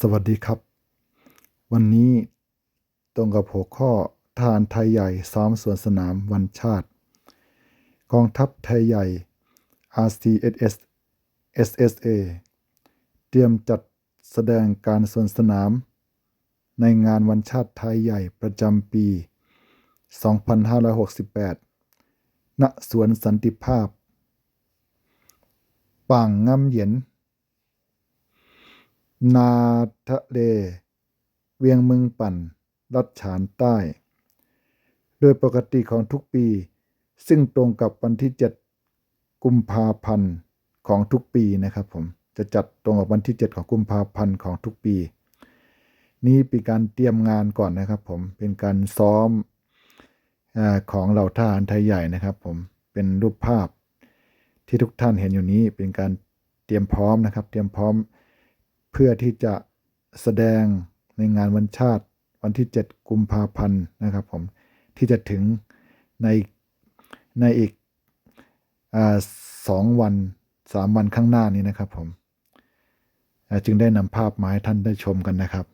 สวัสดีครับ วันนี้ตรงกับหัวข้อทารไทยใหญ่ซ้อมสวนสนามวันชาติ กองทัพไทยใหญ่ RCSS SSA เตรียมจัดแสดงการสวนสนาม ในงานวันชาติไทยใหญ่ประจำปี 2568 ณ สวนสันติภาพ ป่างงำเหย็น นาทะเล เวียงเมืองปั่น รัชฉานใต้ โดยปกติของทุกปี ซึ่งตรงกับวันที่ 7 กุมภาพันธ์ของทุกปีนะครับผม จะจัดตรงกับวันที่ 7 ของกุมภาพันธ์ของทุกปี นี่เป็นการเตรียมงานก่อนนะครับผม เป็นการซ้อมอของเหล่าทหารไทยใหญ่นะครับผม เป็นรูปภาพที่ทุกท่านเห็นอยู่นี้เป็นการเตรียมพร้อมนะครับ เตรียมพร้อม เพื่อที่จะแสดงในงานวันชาติวันที่ 7 กุมภาพันธ์นะครับผมที่จะถึงในในอีกอสองวันสามวันข้างหน้านี้นะครับผมจึงได้นำภาพมาให้ท่านได้ชมกันนะครับ